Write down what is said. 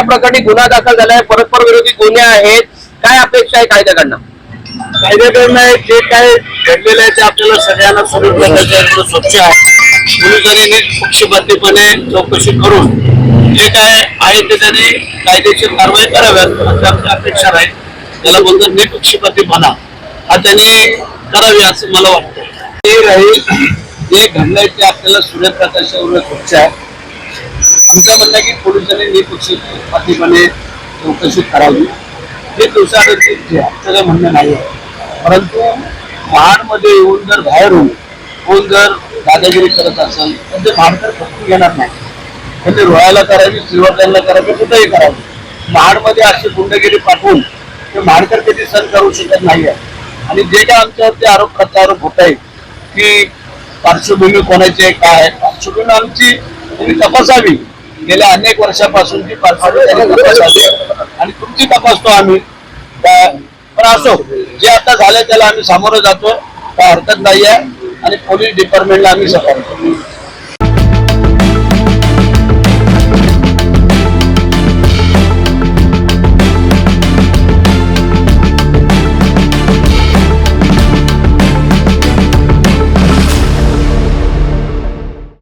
प्रकरणी गुन्हा दाखल झालाय परस्पर विरोधी गुन्हे आहेत. काय अपेक्षा आहे कायद्याकडनं? कायद्याकडनं जे काय घडलेलं आहे ते आपल्याला सगळ्यांना आहे थोडं स्वच्छ आहे. पोलिसांनी नीट पक्षपातीपणे चौकशी करून जे काय आहे ते त्यांनी कायदेशीर कारवाई कराव्यात अशी आमची अपेक्षा राहील त्याला बोलतो निपक्षपातीपणा हा त्यांनी करावी असं मला वाटतं. ते राहील जे घडलंय ते आपल्याला सूर्यप्रकाशावर स्वच्छ आहे. आमचं म्हणणं आहे की पोलिसांनी निपक्षपातीपणे चौकशी करावी. हे दिवसाआड आमचं म्हणणं नाही आहे. परंतु महाडमध्ये येऊन जर बाहेरून कोण जर दादागिरी करत असेल तर ते महाडकर फक्त घेणार नाही. त्यांनी ते करावी श्रीवर्धनला करावी कुठेही करावी. महाडमध्ये अशी गुंडगिरी पाठवून ते महाडकर कधी सण करू शकत नाही आहे. आणि जे काय आमच्यावरती आरोप प्रत्यारोप होत आहे की पार्श्वभूमी कोणाची आहे काय आहे पार्श्वभूमी आमची तुम्ही तपासावी. गेल्या अनेक वर्षापासूनची पार्श्वभूमी तपासावी आणि तुमची तपासतो आम्ही. पण असो जे आता झालं त्याला आम्ही सामोरं जातो काय हरकत नाही आहे आणि पोलीस डिपार्टमेंटला आम्ही सपोर्ट करतो.